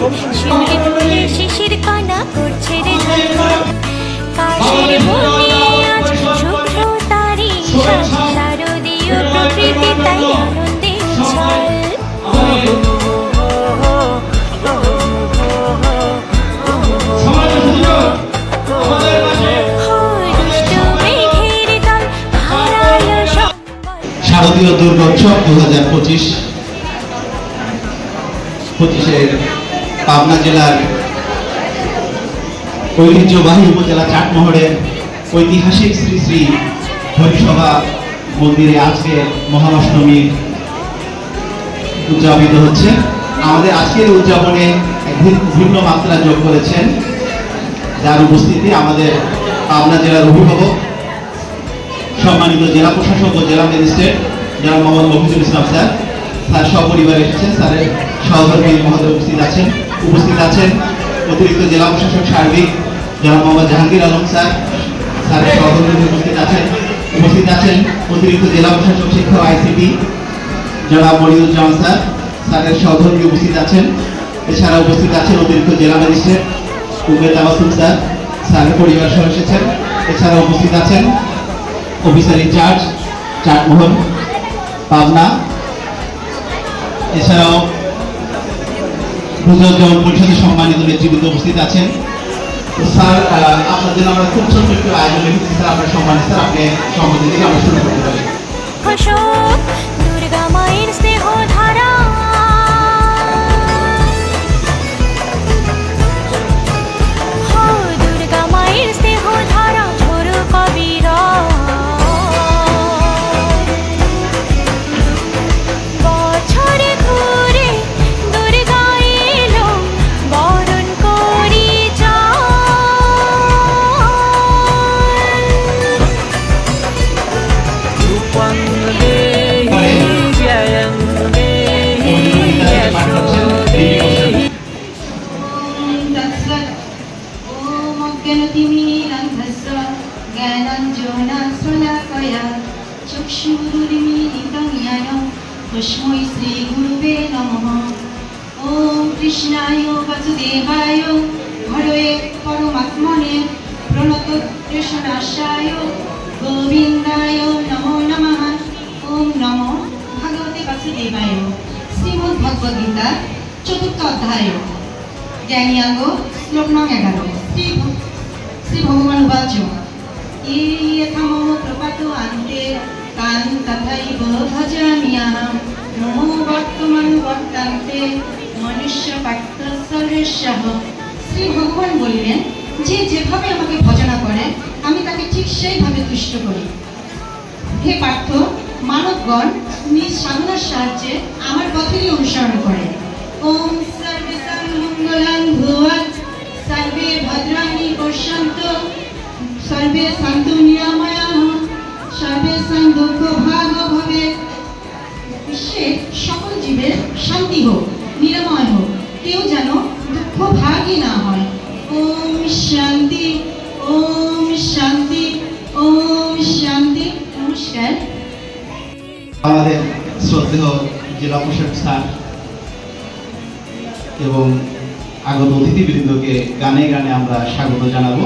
শিশির ফুলে শিশির কণা করছে রে। কাশের মনে আজ শুভ্র তারি শারদীয় প্রকৃতি তাই আনন্দে ছল। শারদীয় দুর্গোৎসব দু হাজার পঁচিশ। পঁচিশের পাবনা জেলার ঐতিহ্যবাহী উপজেলা চাটমোহরের ঐতিহাসিক শ্রী শ্রী হরিসভা মন্দিরে আজকে মহাষ্টমী উদযাপিত হচ্ছে। আমাদের আজকের উদযাপনে ভিন্ন মাত্রা যোগ করেছেন। যার উপস্থিতি আমাদের পাবনা জেলার অভিভাবক, সম্মানিত জেলা প্রশাসক ও জেলা ম্যাজিস্ট্রেট, জেলা মোহাম্মদ মফিজুল ইসলাম স্যার। স্যার সপরিবার এসেছেন। স্যারের সহধর্মী মহোদয় উপস্থিত আছেন। উপস্থিত আছেন অতিরিক্ত জেলা প্রশাসক সার্বিক জেলা মোহাম্মদ জাহাঙ্গীর আলম স্যার, স্যারের সহধর্মী উপস্থিত আছেন। উপস্থিত আছেন অতিরিক্ত জেলা প্রশাসক শিক্ষক আইসিটি জনাব মনিরুজ্জামান স্যার, স্যারের সহধর্মী উপস্থিত আছেন। এছাড়া উপস্থিত আছেন অতিরিক্ত জেলা ম্যাজিস্ট্রেট উমেদ তাবাসুম স্যার, স্যারের পরিবার সহ এসেছেন। এছাড়া উপস্থিত আছেন অফিসার ইনচার্জ চাটমোহন পাবনা। এছাড়াও যেমন পরিষদের সম্মানিত নেতৃবৃন্দ উপস্থিত আছেন। স্যার আপনার জন্য আমরা খুব ছোট্ট একটু আয়োজন রেখেছি স্যার আপনার সম্মানিত স্যার, আপনি সম্মতি দিলে আমরা শুরু করতে পারি। तस्मै श्रीगुरुवे नमः ॐ कृष्णाय वासुदेवाय দেবায় শ্রীমদ ভগবদ চতুর্থ অধ্যায় জ্ঞানিয়াঙ্গ শ্লোক নং এগারো শ্রী শ্রী ভগবান উবাচ ইথা মম আন্তে তান তথৈব ভজামিয়াহম মম বর্তমান বর্তান্তে মনুষ্য পাত্র সর্বেশ্বহ শ্রী ভগবান বললেন যে যেভাবে আমাকে ভজনা করে আমি তাকে ঠিক সেইভাবে তুষ্ট করি হে পার্থ মানবগণ নিজ সাধনার সাহায্যে আমার পথেরই অনুসরণ করে। ওম সর্বে মঙ্গলাং ভুয়াৎ সর্বে ভদ্রাণি পশ্যন্ত, সর্বে শান্তু নিরাময়া সর্বে দুঃখ ভাগ ভবে। বিশ্বের সকল জীবের শান্তি হোক, নিরাময় হোক, কেউ যেন দুঃখ ভাগই না হয়। ওম শান্তি। প্রশাসক স্যার এবং আগত অতিথিবৃন্দকে গানে গানে আমরা স্বাগত জানাব।